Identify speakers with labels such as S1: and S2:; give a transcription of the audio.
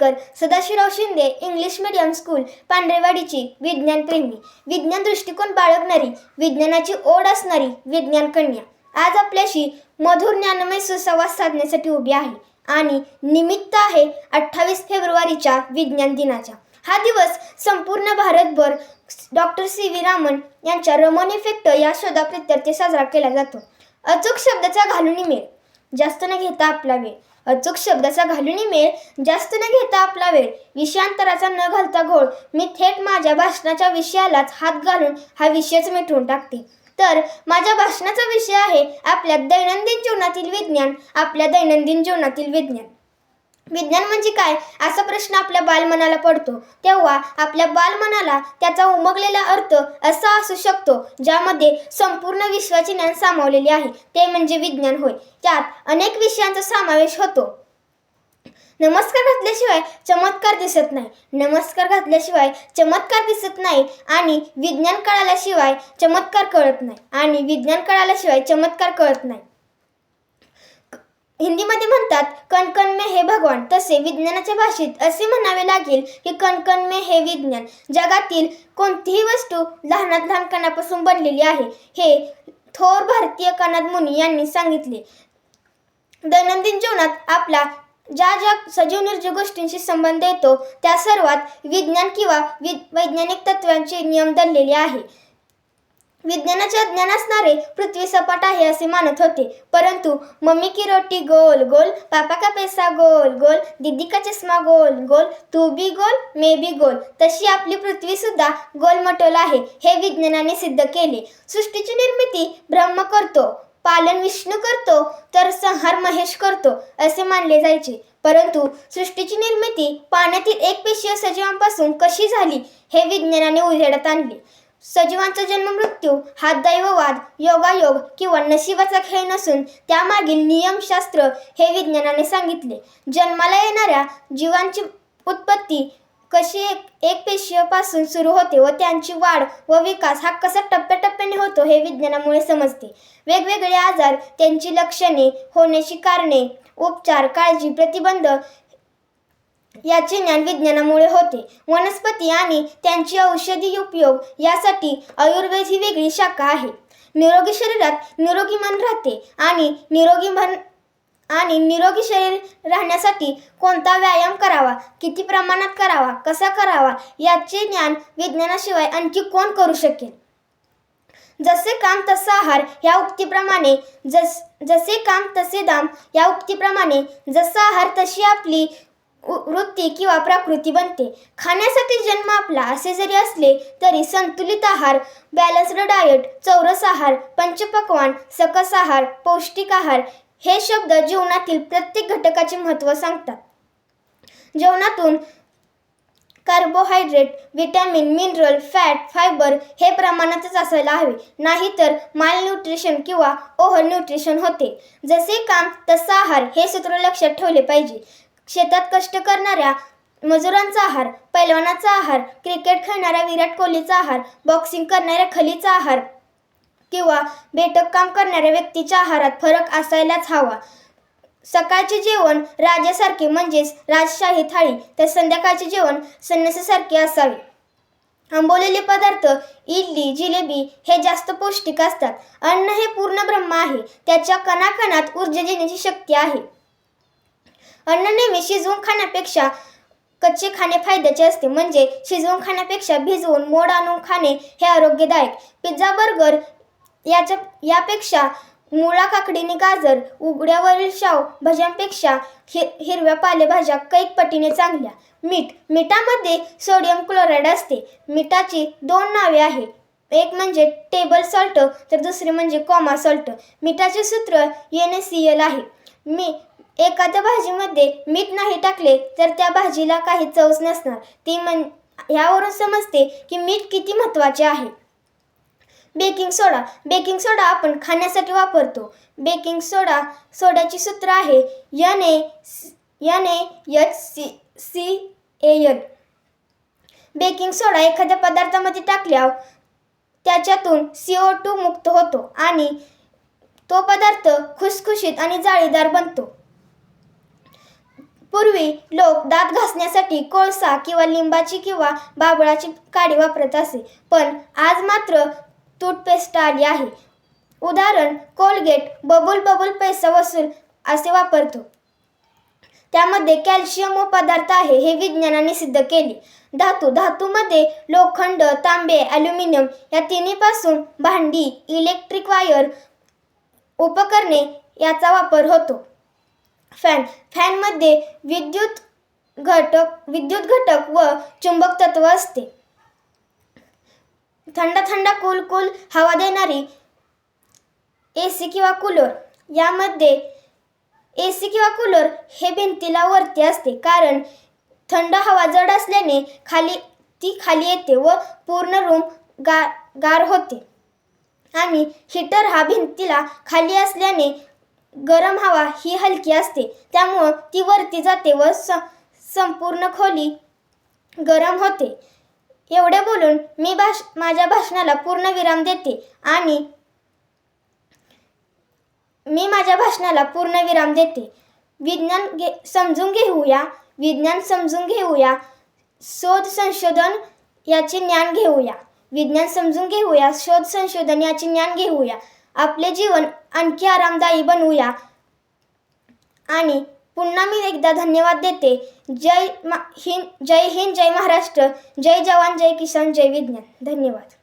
S1: Gopal Sadashivrao Shinde English medium school पांढरेवाडीची विज्ञान प्रेमी. विज्ञान दृष्टिकोन बाळगणारी विज्ञानाची ओढ असणारी विज्ञान कन्या. आज आपल्याशी मधुर ज्ञानमय सुसंवाद साधण्यासाठी उभी आहे आणि निमित्त आहे अठ्ठावीस फेब्रुवारीच्या विज्ञान दिनाच्या. हा दिवस संपूर्ण भारतभर डॉक्टर सी व्ही रामन यांच्या रमन इफेक्ट या शोधाप्रित्यर्थ साजरा केला जातो. अचूक शब्दाचा घालून मेळ. जास्त न घेता आपला वेळ. अचूक शब्दाचा घालूनही मेळ जास्त न घेता आपला वेळ. विषयांतराचा न घालता घोळ. मी थेट माझ्या भाषणाच्या विषयालाच हात घालून हा विषयच मिटवून टाकते. तर माझ्या भाषणाचा विषय आहे आपल्या दैनंदिन जीवनातील विज्ञान. आपल्या दैनंदिन जीवनातील विज्ञान. विज्ञान म्हणजे काय? असा प्रश्न आपल्या बालमनाला पडतो. तेव्हा आपल्या बालमनाला त्याचा उमगलेला अर्थ असा असू शकतो ज्यामध्ये संपूर्ण विश्वाचे ज्ञान सामावलेले आहे. ते म्हणजे विज्ञान होय. त्यात अनेक विषयांचा समावेश होतो. नमस्कार घातल्याशिवाय चमत्कार दिसत नाही. नमस्कार घातल्याशिवाय चमत्कार दिसत नाही आणि विज्ञान कळाल्याशिवाय चमत्कार कळत नाही. आणि विज्ञान कळाल्याशिवाय चमत्कार कळत नाही. हिंदीमध्ये म्हणतात कणकण मे हे भगवान. तसे विज्ञानाच्या भाषेत असे म्हणावे लागेल की कणकण मे हे विज्ञान जगातील कोणतीही वस्तू लहानात लहान कणापासून बनलेली आहे हे थोर भारतीय कणाद मुनी यांनी सांगितले. दैनंदिन जीवनात आपला ज्या ज्या सजीव निर्जीव गोष्टींशी संबंध येतो त्या सर्वात विज्ञान किंवा वि वैज्ञानिक तत्वांचे नियम धरलेले आहे. विज्ञानाचे अज्ञान असणारे पृथ्वी सपाट आहे असे मानत होते. परंतु मम्मी की रोटी गोल गोल पापा का पैसा गोल गोल दीदी का चष्मा गोल गोल तू बी गोल मे बी गोल तशी आपली पृथ्वी सुद्धा गोल मटोल आहे हे विज्ञानाने सिद्ध केले. सृष्टीची निर्मिती ब्रह्म करतो पालन विष्णू करतो तर संहार महेश करतो असे मानले जायचे. परंतु सृष्टीची निर्मिती पाण्यातील एक पेशीय सजीवांपासून कशी झाली हे विज्ञानाने उजेडात आणले. सजीवांचा जन्म मृत्यू हा दैववाद योगायोग किंवा नशिबाचा खेळ नसून त्यामागील नियमशास्त्र हे विज्ञानाने सांगितले. जन्माला येणाऱ्या जीवांची उत्पत्ती कशी एक एक पेशीपासून सुरू होते व त्यांची वाढ व विकास हा कसा टप्प्याटप्प्याने होतो हे विज्ञानामुळे समजते. वेगवेगळे आजार त्यांची लक्षणे होण्याची कारणे उपचार काळजी प्रतिबंध याचे ज्ञान विज्ञानामुळे होते. वनस्पती आणि त्यांची औषधी उपयोग यासाठी आयुर्वेद ही वेगळी शाखा आहे. निरोगी शरीरात निरोगी मन राहते आणि निरोगी मन आणि निरोगी शरीर राहण्यासाठी कोणता व्यायाम करावा किती प्रमाणात करावा कसा करावा याचे ज्ञान विज्ञानाशिवाय आणखी कोण करू शकेल? जसे काम तसा आहार या उक्तीप्रमाणे जस जसे काम तसे दाम या उक्तीप्रमाणे जसा आहार तशी आपली वृत्ती किंवा प्रकृती बनते. खाण्यासाठी जन्म आपला असे जरी असले तरी संतुलित आहार बॅलन्स्ड डाएट चौरस आहार पंचपक्वान सकस आहार पौष्टिक आहार हे शब्द जीवनातील प्रत्येक घटकाचे महत्त्व सांगतात. जेवणातून carbohydrate vitamin mineral fat fibre हे प्रमाणातच असायला हवे. नाहीतर माल न्यूट्रिशन किंवा ओव्हर न्यूट्रिशन होते. जसे काम तसा आहार हे सूत्र लक्षात ठेवले पाहिजे. शेतात कष्ट करणाऱ्या मजुरांचा आहार पैलवानाचा आहार क्रिकेट खेळणाऱ्या विराट कोहलीचा आहार बॉक्सिंग करणाऱ्या खलीचा आहार किंवा बेटक काम करणाऱ्या व्यक्तीच्या आहारात फरक असायलाच हवा. सकाळचे जेवण राजासारखे म्हणजेच राजशाही थाळी तर संध्याकाळचे जेवण संन्यासासारखे असावे. आंबवलेले पदार्थ इडली जिलेबी हे जास्त पौष्टिक असतात. अन्न हे पूर्ण ब्रह्म आहे. त्याच्या कणाकणात ऊर्जा देण्याची शक्ती आहे. अन्न नेहमी शिजवून खाण्यापेक्षा कच्चे खाणे फायद्याचे असते. म्हणजे शिजवून खाण्यापेक्षा भिजवून मोड आणून खाणे हे आरोग्यदायक. पिझ्झा बर्गर याच्या यापेक्षा मुळा काकडीने गाजर उघड्यावरील शाव भाज्यांपेक्षा हि हिरव्या पालेभाज्या कैक पटीने चांगल्या. मीठ मिठामध्ये सोडियम क्लोराईड असते. मिठाची दोन नावे आहे एक म्हणजे टेबल सॉल्ट तर दुसरे म्हणजे कॉमा सॉल्ट. मिठाचे सूत्र एन सी एल आहे. मी एखाद्या भाजीमध्ये मीठ नाही टाकले तर त्या भाजीला काही चवच नसणार. ती म्हण ह्यावरून समजते की मीठ किती महत्त्वाचे आहे. बेकिंग सोडा. बेकिंग सोडा आपण खाण्यासाठी वापरतो. बेकिंग सोडा सोड्याची सूत्र आहे N A N A H C C A N baking soda एखाद्या पदार्थामध्ये टाकल्यावर त्याच्यातून सी ओ टू मुक्त होतो आणि तो पदार्थ खुसखुशीत आणि जाळीदार बनतो. पूर्वी लोक दात घासण्यासाठी कोळसा किंवा लिंबाची किंवा बाबळाची काडी वापरत असे. पण आज मात्र टूथपेस्ट आली आहे. उदाहरण कोलगेट बबुल बबुल पैसा वसूल असे वापरतो. त्यामध्ये कॅल्शियम व पदार्थ आहे हे विज्ञानाने सिद्ध केले. धातू धातूमध्ये लोखंड तांबे ॲल्युमिनियम या तिन्हीपासून भांडी इलेक्ट्रिक वायर उपकरणे याचा वापर होतो. फॅन फॅनमध्ये विद्युत घटक विद्युत घटक व चुंबक तत्व असते. थंड थंड कूल कूल हवा देणारी ए सी किंवा कूलर यामध्ये ए सी किंवा कूलर हे भिंतीला वरती असते. कारण थंड हवा जड असल्याने खाली ती खाली येते व पूर्ण रूम गार गार होते. आणि हीटर हा भिंतीला खाली असल्याने गरम हवा ही हलकी असते. त्यामुळं ती वरती जाते व स संपूर्ण खोली गरम होते. एवढे बोलून मी भाष माझ्या भाषणाला पूर्ण विराम देते आणि मी माझ्या भाषणाला पूर्ण विराम देते. विज्ञान घे समजून घेऊया विज्ञान समजून घेऊया शोध संशोधन याचे ज्ञान घेऊया. विज्ञान समजून घेऊया शोध संशोधन याचे ज्ञान घेऊया. आपले जीवन आणखी आरामदायी बनवूया. आणि पुन्हा मी एकदा धन्यवाद देते. जय मा हिंद जय हिंद जय महाराष्ट्र जय जवान जय किसान जय विज्ञान. धन्यवाद.